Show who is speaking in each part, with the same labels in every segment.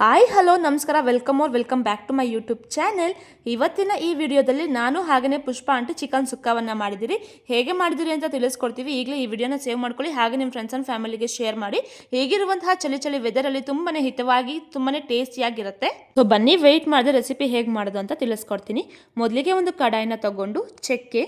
Speaker 1: Hi, hello, ನಮಸ್ಕಾರ, welcome or welcome back to my YouTube channel. ಇವತ್ತಿನ ಈ ವಿಡಿಯೋದಲ್ಲಿ ನಾನು ಹಾಗೆಯೇ ಪುಷ್ಪ ಆಂಟಿ ಚಿಕನ್ ಸುಕ್ಕವನ್ನು ಮಾಡಿದಿರಿ ಹೇಗೆ ಮಾಡಿದಿರಿ ಅಂತ ತಿಳಿಸ್ಕೊಡ್ತೀವಿ. ಈಗಲೇ ಈ ವಿಡಿಯೋನ ಸೇವ್ ಮಾಡ್ಕೊಳ್ಳಿ, ಹಾಗೆ ನಿಮ್ಮ ಫ್ರೆಂಡ್ಸ್ ಆ್ಯಂಡ್ ಫ್ಯಾಮಿಲಿಗೆ ಶೇರ್ ಮಾಡಿ. ಹೇಗಿರುವಂತಹ ಚಳಿ ಚಳಿ ವೆದರಲ್ಲಿ ತುಂಬಾ ಹಿತವಾಗಿ ತುಂಬಾ ಟೇಸ್ಟಿಯಾಗಿರುತ್ತೆ ಸೊ ಬನ್ನಿ ವೆಯ್ಟ್ ಮಾಡಿದ್ರೆ ರೆಸಿಪಿ ಹೇಗೆ ಮಾಡೋದು ಅಂತ ತಿಳಿಸ್ಕೊಡ್ತೀನಿ. ಮೊದಲಿಗೆ ಒಂದು ಕಡಾಯಿನ ತಗೊಂಡು, ಚಕ್ಕೆ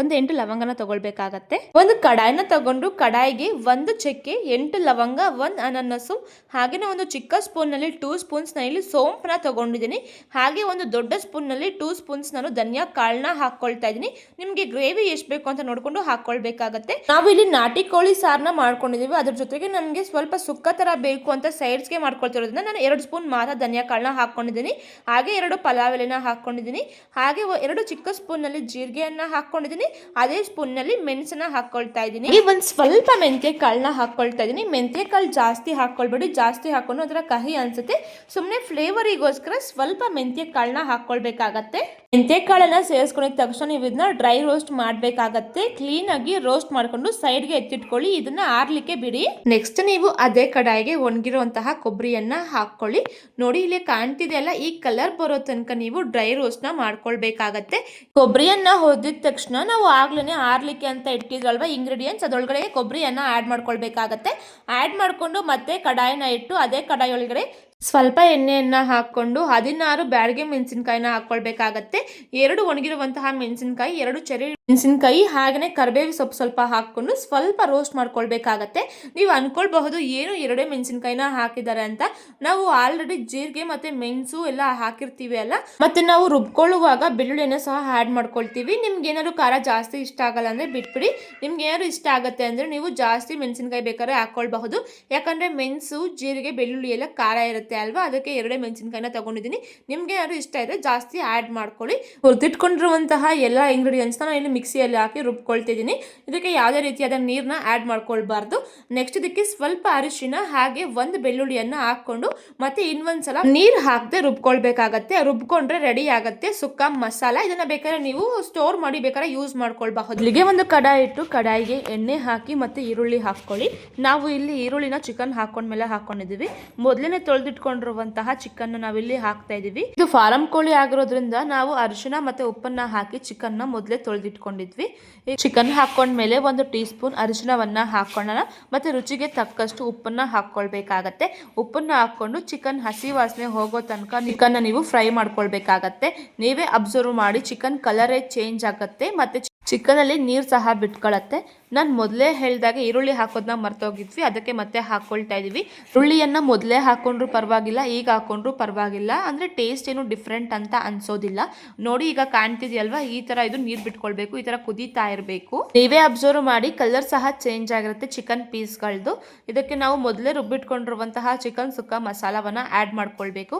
Speaker 1: ಒಂದು ಎಂಟು ಲವಂಗನ ತಗೊಳ್ಬೇಕಾಗತ್ತೆ. ಒಂದು ಕಡಾಯಿನ ತಗೊಂಡು ಕಡಾಯಿಗೆ ಒಂದು ಚಕ್ಕೆ ಎಂಟು ಲವಂಗ, ಒಂದು ಅನನಸು ಹಾಗೆಯೇ ಒಂದು ಚಿಕ್ಕ ಸ್ಪೂನ್ನಲ್ಲಿ ಟೂ ಸ್ಪೂನ್ಸ್ ಇಲ್ಲಿ ಸೋಂಪನ್ನ ತಗೊಂಡಿದ್ದೀನಿ. ಹಾಗೆ ಒಂದು ದೊಡ್ಡ ಸ್ಪೂನ್ನಲ್ಲಿ ಟೂ ಸ್ಪೂನ್ಸ್ ನಾನು ಧನಿಯಾ ಕಾಳನ್ನ ಹಾಕ್ಕೊಳ್ತಾ ಇದ್ದೀನಿ. ನಿಮಗೆ ಗ್ರೇವಿ ಎಷ್ಟು ಬೇಕು ಅಂತ ನೋಡಿಕೊಂಡು ಹಾಕೊಳ್ಬೇಕಾಗತ್ತೆ ನಾವು ಇಲ್ಲಿ ನಾಟಿ ಕೋಳಿ ಸಾರನ್ನ ಮಾಡ್ಕೊಂಡಿದ್ದೀವಿ. ಅದ್ರ ಜೊತೆಗೆ ನಮಗೆ ಸ್ವಲ್ಪ ಸುಕ್ಕ ಥರ ಬೇಕು ಅಂತ ಸೈಡ್ಸ್ಗೆ ಮಾಡ್ಕೊಳ್ತಿರೋದ್ರಿಂದ ನಾನು ಎರಡು ಸ್ಪೂನ್ ಮಾತ್ರ ಧನಿಯಾ ಕಾಳನ್ನ ಹಾಕೊಂಡಿದ್ದೀನಿ ಹಾಗೆ ಎರಡು ಪಲಾವ್ ಎಲೆನ ಹಾಕೊಂಡಿದ್ದೀನಿ ಹಾಗೆ ಎರಡು ಚಿಕ್ಕ ಸ್ಪೂನ್ನಲ್ಲಿ ಜೀರಿಗೆಯನ್ನ ಹಾಕೊಂಡಿದ್ದೀನಿ ಅದೇ ಸ್ಪೂನ್ನಲ್ಲಿ ಮೆಣಸನ್ನ ಹಾಕೊಳ್ತಾ ಇದ್ದೀನಿ. ಈ ಒಂದು ಸ್ವಲ್ಪ ಮೆಂತ್ಯ ಕಾಳನ್ನ ಹಾಕೊಳ್ತಾ ಇದ್ದೀನಿ. ಮೆಂತ್ಯ ಕಾಳು ಜಾಸ್ತಿ ಹಾಕೊಳ್ಬೇಡಿ. ಜಾಸ್ತಿ ಹಾಕೊಂಡು ಅದರ ಕಹಿ ಅನ್ಸುತ್ತೆ. ಸುಮ್ಮನೆ ಫ್ಲೇವರಿಗೋಸ್ಕರ ಸ್ವಲ್ಪ ಮೆಂತ್ಯ ಕಾಳನ್ನ ಹಾಕೊಳ್ಬೇಕಾಗತ್ತೆ. ಮೆಂತ್ಯ ಕಾಳನ್ನ ಸೇರಿಸ್ಕೊಂಡಿದ ತಕ್ಷಣ ನೀವು ಇದನ್ನ ಡ್ರೈ ರೋಸ್ಟ್ ಮಾಡಬೇಕಾಗತ್ತೆ. ಕ್ಲೀನ್ ಆಗಿ ರೋಸ್ಟ್ ಮಾಡ್ಕೊಂಡು ಸೈಡ್ಗೆ ಎತ್ತಿಟ್ಕೊಳ್ಳಿ. ಇದನ್ನ ಆರ್ಲಿಕ್ಕೆ ಬಿಡಿ. ನೆಕ್ಸ್ಟ್ ನೀವು ಅದೇ ಕಡಾಯಿಗೆ ಒಣಗಿರುವಂತಹ ಕೊಬ್ಬರಿಯನ್ನ ಹಾಕೊಳ್ಳಿ ನೋಡಿ, ಇಲ್ಲಿ ಕಾಣ್ತಿದೆ ಅಲ್ಲ, ಈ ಕಲರ್ ಬರೋ ತನಕ ನೀವು ಡ್ರೈ ರೋಸ್ಟ್ನ ಮಾಡ್ಕೊಳ್ಬೇಕಾಗತ್ತೆ. ಕೊಬ್ಬರಿಯನ್ನ ಹೊದಿದ ತಕ್ಷಣ ನಾವು ಆಗ್ಲೇ ಆರ್ಲಿಕ್ಕೆ ಅಂತ ಇಟ್ಟಿದ್ರಲ್ವಾ ಇಂಗ್ರೀಡಿಯೆಂಟ್ಸ್ ಅದರೊಳಗಡೆ ಕೊಬ್ಬರಿಯನ್ನ ಆ್ಯಡ್ ಮಾಡ್ಕೊಳ್ಬೇಕಾಗತ್ತೆ. ಆ್ಯಡ್ ಮಾಡಿಕೊಂಡು ಮತ್ತೆ ಕಡಾಯಿನ ಇಟ್ಟು ಅದೇ ಕಡಾಯಿ ಒಳಗಡೆ ಸ್ವಲ್ಪ ಎಣ್ಣೆಯನ್ನ ಹಾಕ್ಕೊಂಡು ಹದಿನಾರು ಬ್ಯಾಡಗೆ ಮೆಣಸಿನಕಾಯಿನ ಹಾಕ್ಕೊಳ್ಬೇಕಾಗತ್ತೆ. ಎರಡು ಒಣಗಿರುವಂತಹ ಮೆಣಸಿನಕಾಯಿ, ಎರಡು ಚೆರಿ ಮೆಣಸಿನಕಾಯಿ ಹಾಗೆ ಕರಿಬೇವು ಸೊಪ್ಪು ಸ್ವಲ್ಪ ಹಾಕೊಂಡು ಸ್ವಲ್ಪ ರೋಸ್ಟ್ ಮಾಡ್ಕೊಳ್ಬೇಕಾಗತ್ತೆ. ನೀವು ಅನ್ಕೊಳ್ಬಹುದು ಏನು ಎರಡೇ ಮೆಣಸಿನಕಾಯಿನ ಹಾಕಿದ್ದಾರೆ ಅಂತ. ನಾವು ಆಲ್ರೆಡಿ ಜೀರಿಗೆ ಮತ್ತೆ ಮೆಣಸು ಎಲ್ಲ ಹಾಕಿರ್ತೀವಿ ಅಲ್ಲ. ಮತ್ತೆ ನಾವು ರುಬ್ಕೊಳ್ಳುವಾಗ ಬೆಳ್ಳುಳ್ಳಿನ ಸಹ ಆ್ಯಡ್ ಮಾಡ್ಕೊಳ್ತೀವಿ. ನಿಮ್ಗೆ ಏನಾದ್ರು ಖಾರ ಜಾಸ್ತಿ ಇಷ್ಟ ಆಗಲ್ಲ ಅಂದ್ರೆ ಬಿಟ್ಬಿಡಿ. ನಿಮ್ಗೆ ಏನಾದ್ರು ಇಷ್ಟ ಆಗುತ್ತೆ ಅಂದ್ರೆ ನೀವು ಜಾಸ್ತಿ ಮೆಣಸಿನಕಾಯಿ ಬೇಕಾದ್ರೆ ಹಾಕೊಳ್ಬಹುದು ಯಾಕಂದ್ರೆ ಮೆಣಸು, ಜೀರಿಗೆ, ಬೆಳ್ಳುಳ್ಳಿ ಎಲ್ಲ ಖಾರ ಇರುತ್ತೆ ಅಲ್ವಾ? ಅದಕ್ಕೆ ಎರಡೇ ಮೆಣಸಿನಕಾಯಿನ ತಗೊಂಡಿದ್ದೀನಿ. ನಿಮ್ಗೆ ಏನಾದ್ರು ಇಷ್ಟ ಇದ್ರೆ ಜಾಸ್ತಿ ಆ್ಯಡ್ ಮಾಡ್ಕೊಳ್ಳಿ. ಹುರಿದಿಟ್ಕೊಂಡಿರುವಂತಹ ಎಲ್ಲ ಇಂಗ್ರೀಡಿಯೆಂಟ್ಸ್ ನಾನು ಇಲ್ಲಿ ಮಿಕ್ಸಿಯಲ್ಲಿ ಹಾಕಿ ರುಬ್ಕೊಳ್ತಿದ್ದೀನಿ. ಇದಕ್ಕೆ ಯಾವುದೇ ರೀತಿಯಾದ ನೀರನ್ನ ಆ್ಯಡ್ ಮಾಡ್ಕೊಳ್ಬಾರ್ದು. ನೆಕ್ಸ್ಟ್ ಇದಕ್ಕೆ ಸ್ವಲ್ಪ ಅರಿಶಿನ, ಹಾಗೆ ಒಂದು ಬೆಳ್ಳುಳ್ಳಿಯನ್ನ ಹಾಕೊಂಡು ಮತ್ತೆ ಇನ್ನೊಂದ್ಸಲ ನೀರು ಹಾಕದೆ ರುಬ್ಕೊಳ್ಬೇಕಾಗತ್ತೆ. ರುಬ್ಕೊಂಡ್ರೆ ರೆಡಿ ಆಗುತ್ತೆ. ಸುಕ್ಕ, ಮಸಾಲ ಇದನ್ನ ಬೇಕಾದ್ರೆ ನೀವು ಸ್ಟೋರ್ ಮಾಡಿ ಬೇಕಾದ್ರೆ ಯೂಸ್ ಮಾಡ್ಕೊಳ್ಬಹುದು. ಇಲ್ಲಿಗೆ ಒಂದು ಕಡಾಯಿ ಇಟ್ಟು ಕಡಾಯಿಗೆ ಎಣ್ಣೆ ಹಾಕಿ ಮತ್ತೆ ಈರುಳ್ಳಿ ಹಾಕ್ಕೊಳ್ಳಿ. ನಾವು ಇಲ್ಲಿ ಈರುಳ್ಳಿನ ಚಿಕನ್ ಹಾಕೊಂಡ್ಮೇಲೆ ಹಾಕೊಂಡಿದೀವಿ ಮೊದಲನೇ ತೊಳೆದಿಟ್ಕೊಂಡಿರುವಂತಹ ಚಿಕನ್ ನಾವಿಲ್ಲಿ ಹಾಕ್ತಾ ಇದೀವಿ. ಇದು ಫಾರಂ ಕೋಳಿ ಆಗಿರೋದ್ರಿಂದ ನಾವು ಅರಿಶಿನ ಮತ್ತೆ ಉಪ್ಪನ್ನ ಹಾಕಿ ಚಿಕನ್ನ ಮೊದಲೇ ತೊಳೆದಿಟ್ಕೊಂಡಿದ್ವಿ ಈ ಚಿಕನ್ ಹಾಕೊಂಡ್ಮೇಲೆ ಒಂದು ಟೀ ಸ್ಪೂನ್ ಅರಿಶಿನವನ್ನು ಹಾಕ್ಕೊಳ್ಳೋಣ ಮತ್ತೆ ರುಚಿಗೆ ತಕ್ಕಷ್ಟು ಉಪ್ಪನ್ನ ಹಾಕ್ಕೊಳ್ಬೇಕಾಗತ್ತೆ. ಉಪ್ಪನ್ನ ಹಾಕೊಂಡು ಚಿಕನ್ ಹಸಿ ವಾಸನೆ ಹೋಗೋ ತನಕ ಚಿಕನ್ನ ನೀವು ಫ್ರೈ ಮಾಡ್ಕೊಳ್ಬೇಕಾಗತ್ತೆ. ನೀವೇ ಅಬ್ಸರ್ವ್ ಮಾಡಿ ಚಿಕನ್ ಕಲರೇ ಚೇಂಜ್ ಆಗುತ್ತೆ. ಮತ್ತೆ ಚಿಕನ್ ಅಲ್ಲಿ ನೀರು ಸಹ ಬಿಟ್ಕೊಳತ್ತೆ. ನಾನು ಮೊದಲೇ ಹೇಳಿದಾಗ ಈರುಳ್ಳಿ ಹಾಕೋದನ್ನ ಮರ್ತೋಗಿದ್ವಿ, ಅದಕ್ಕೆ ಮತ್ತೆ ಹಾಕೊಳ್ತಾ ಇದೀವಿ. ಈರುಳ್ಳಿಯನ್ನು ಮೊದಲೇ ಹಾಕೊಂಡ್ರು ಪರವಾಗಿಲ್ಲ, ಈಗ ಹಾಕೊಂಡ್ರು ಪರವಾಗಿಲ್ಲ, ಅಂದ್ರೆ ಟೇಸ್ಟ್ ಏನು ಡಿಫ್ರೆಂಟ್ ಅಂತ ಅನ್ಸೋದಿಲ್ಲ. ನೋಡಿ ಈಗ ಕಾಣ್ತಿದೆಯಲ್ವಾ, ಈ ತರ ಇದು ನೀರು ಬಿಟ್ಕೊಳ್ಬೇಕು, ಈ ತರ ಕುದೀತಾ ಇರಬೇಕು. ನೀವೇ ಅಬ್ಸರ್ವ್ ಮಾಡಿ ಕಲರ್ ಸಹ ಚೇಂಜ್ ಆಗಿರುತ್ತೆ ಚಿಕನ್ ಪೀಸ್ಗಳದ್ದು ಇದಕ್ಕೆ ನಾವು ಮೊದಲೇ ರುಬ್ಬಿಟ್ಕೊಂಡಿರುವಂತಹ ಚಿಕನ್ ಸುಕ್ಕ ಮಸಾಲವನ್ನ ಆ್ಯಡ್ ಮಾಡ್ಕೊಳ್ಬೇಕು.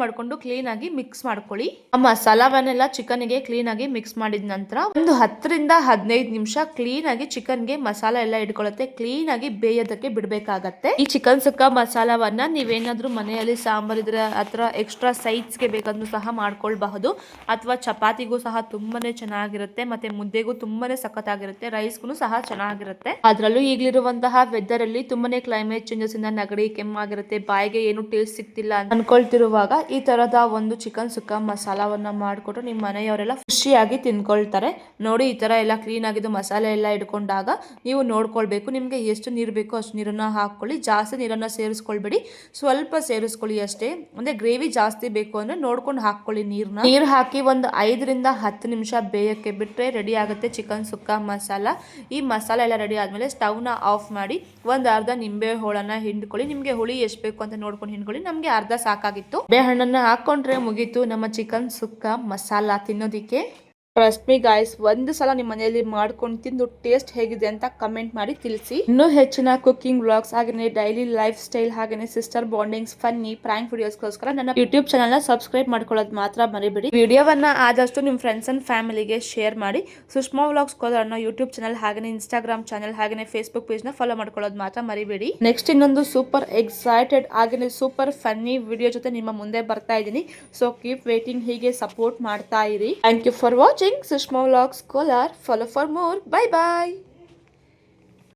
Speaker 1: ಮಾಡ್ಕೊಂಡು ಕ್ಲೀನ್ ಆಗಿ ಮಿಕ್ಸ್ ಮಾಡ್ಕೊಳ್ಳಿ. ಆ ಮಸಾಲವನ್ನೆಲ್ಲ ಚಿಕನ್ಗೆ ಕ್ಲೀನ್ ಆಗಿ ಮಿಕ್ಸ್ ಮಾಡಿದ ನಂತರ ಒಂದು ಹತ್ತರಿಂದ ಹದಿನೈದು ನಿಮಿಷ ಕ್ಲೀನ್ ಆಗಿ ಚಿಕನ್ಗೆ ಮಸಾಲ ಎಲ್ಲ ಇಟ್ಕೊಳ್ಳುತ್ತೆ. ಕ್ಲೀನ್ ಆಗಿ ಬೇಯೋದಕ್ಕೆ ಬಿಡಬೇಕಾಗತ್ತೆ. ಈ ಚಿಕನ್ ಸುಕ್ಕ ಮಸಾಲವನ್ನ ನೀವೇನಾದ್ರೂ ಮನೆಯಲ್ಲಿ ಸಾಂಬಾರ್ ಇದ್ರೆ ಅಥವಾ ಎಕ್ಸ್ಟ್ರಾ ಸೈಡ್ಸ್ಗೆ ಬೇಕಾದ್ರೂ ಸಹ ಮಾಡ್ಕೊಳ್ಬಹುದು. ಅಥವಾ ಚಪಾತಿಗೂ ಸಹ ತುಂಬಾನೇ ಚೆನ್ನಾಗಿರುತ್ತೆ. ಮತ್ತೆ ಮುದ್ದೆಗೂ ತುಂಬಾನೇ ಸಖತ್ತಾಗಿರುತ್ತೆ. ರೈಸ್ಗೂ ಸಹ ಚೆನ್ನಾಗಿರುತ್ತೆ. ಅದರಲ್ಲೂ ಈಗಲಿರುವಂತಹ ವೆದರ್ ಅಲ್ಲಿ ತುಂಬಾನೇ ಕ್ಲೈಮೇಟ್ ಚೇಂಜಸ್ ಇಂದ ನಗಡಿ, ಕೆಮ್ಮಾಗಿರುತ್ತೆ. ಬಾಯಿಗೆ ಏನು ಟೇಸ್ಟ್ ಸಿಗ್ತಿಲ್ಲ ಅನ್ಕೊಳ್ತಿರುವಾಗ ಈ ತರದ ಒಂದು ಚಿಕನ್ ಸುಕ್ಕ ಮಸಾಲವನ್ನ ಮಾಡಿಕೊಟ್ಟು ನಿಮ್ಮ ಮನೆಯವರೆಲ್ಲ ಖುಷಿಯಾಗಿ ತಿನ್ಕೊಳ್ತಾರೆ. ನೋಡಿ ಈ ತರ ಎಲ್ಲ ಕ್ಲೀನ್ ಆಗಿದ್ದು ಮಸಾಲೆ ಎಲ್ಲ ಇಟ್ಕೊಂಡಾಗ ನೀವು ನೋಡ್ಕೊಳ್ಬೇಕು, ನಿಮಗೆ ಎಷ್ಟು ನೀರು ಬೇಕೋ ಅಷ್ಟು ನೀರನ್ನ ಹಾಕೊಳ್ಳಿ ಜಾಸ್ತಿ ನೀರನ್ನ ಸೇರಿಸ್ಕೊಳ್ಬೇಡಿ. ಸ್ವಲ್ಪ ಸೇರಿಸ್ಕೊಳ್ಳಿ ಅಷ್ಟೇ. ಅಂದರೆ ಗ್ರೇವಿ ಜಾಸ್ತಿ ಬೇಕು ಅಂದರೆ ನೋಡ್ಕೊಂಡು ಹಾಕೊಳ್ಳಿ ನೀರನ್ನ ನೀರು ಹಾಕಿ ಒಂದು ಐದರಿಂದ ಹತ್ತು ನಿಮಿಷ ಬೇಯಕ್ಕೆ ಬಿಟ್ಟರೆ ರೆಡಿ ಆಗುತ್ತೆ ಚಿಕನ್ ಸುಕ್ಕ ಮಸಾಲ. ಈ ಮಸಾಲ ಎಲ್ಲ ರೆಡಿ ಆದಮೇಲೆ ಸ್ಟವ್ನ ಆಫ್ ಮಾಡಿ ಒಂದು ಅರ್ಧ ನಿಂಬೆ ಹೋಳನ್ನ ಹಿಂಡ್ಕೊಳ್ಳಿ. ನಿಮಗೆ ಹುಳಿ ಎಷ್ಟು ಬೇಕು ಅಂತ ನೋಡ್ಕೊಂಡು ಹಿಂಡ್ಕೊಳ್ಳಿ. ನಮಗೆ ಅರ್ಧ ಸಾಕಾಗಿತ್ತು. ಬೇಹಣ್ಣನ್ನು ಹಣ್ಣನ್ನ ಹಾಕೊಂಡ್ರೆ ಮುಗೀತು ನಮ್ಮ ಚಿಕನ್ ಸುಕ್ಕ ಮಸಾಲ ತಿನ್ನೋದಿಕ್ಕೆ. ಟ್ರಸ್ಟ್ ಮಿ ಗಾಯ್ಸ್ ಒಂದು ಸಲ ನಿಮ್ಮ ಮನೆಯಲ್ಲಿ ಮಾಡ್ಕೊಂಡು ತಿಂದು ಟೇಸ್ಟ್ ಹೇಗಿದೆ ಅಂತ ಕಮೆಂಟ್ ಮಾಡಿ ತಿಳಿಸಿ. ಇನ್ನೂ ಹೆಚ್ಚಿನ ಕುಕಿಂಗ್ ವ್ಲಾಗ್ಸ್ ಹಾಗೆಯೇ ಡೈಲಿ ಲೈಫ್ ಸ್ಟೈಲ್ ಹಾಗೆಯೇ ಸಿಸ್ಟರ್ ಬಾಂಡಿಂಗ್ಸ್ ಫನ್ನಿ ಪ್ರಾಂಕ್ ವಿಡಿಯೋಸ್ಗೋಸ್ಕರ ನನ್ನ ಯೂಟ್ಯೂಬ್ ಚಾನಲ್ನ ಸಬ್ಸ್ಕ್ರೈಬ್ ಮಾಡ್ಕೊಳ್ಳೋದು ಮಾತ್ರ ಮರಿಬೇಡಿ. ವಿಡಿಯೋವನ್ನ ಆದಷ್ಟು ನಿಮ್ಮ ಫ್ರೆಂಡ್ಸ್ ಅಂಡ್ ಫ್ಯಾಮಿಲಿಗೆ ಶೇರ್ ಮಾಡಿ. ಸುಷ್ಮಾ ವ್ಲಾಗ್ಸ್ ಅನ್ನೋ ಯೂಟ್ಯೂಬ್ ಚಾನಲ್ ಹಾಗೆಯೇ ಇನ್ಸ್ಟಾಗ್ರಾಮ್ ಚಾನಲ್ ಹಾಗೆ ಫೇಸ್ಬುಕ್ನ ಫಾಲೋ ಮಾಡ್ಕೊಳ್ಳೋದು ಮಾತ್ರ ಮರಿಬೇಡಿ. ನೆಕ್ಸ್ಟ್ ಇನ್ನೊಂದು ಸೂಪರ್ ಎಕ್ಸೈಟೆಡ್ ಹಾಗೆಯೇ ಸೂಪರ್ ಫನ್ನಿ ವಿಡಿಯೋ ಜೊತೆ ನಿಮ್ಮ ಮುಂದೆ ಬರ್ತಾ ಇದ್ದೀನಿ. ಸೊ ಕೀಪ್ ವೇಟಿಂಗ್ ಹೀಗೆ ಸಪೋರ್ಟ್ ಮಾಡ್ತಾ ಇರಿ. Thank you for watching Sushma vlogs Kolar follow for more bye bye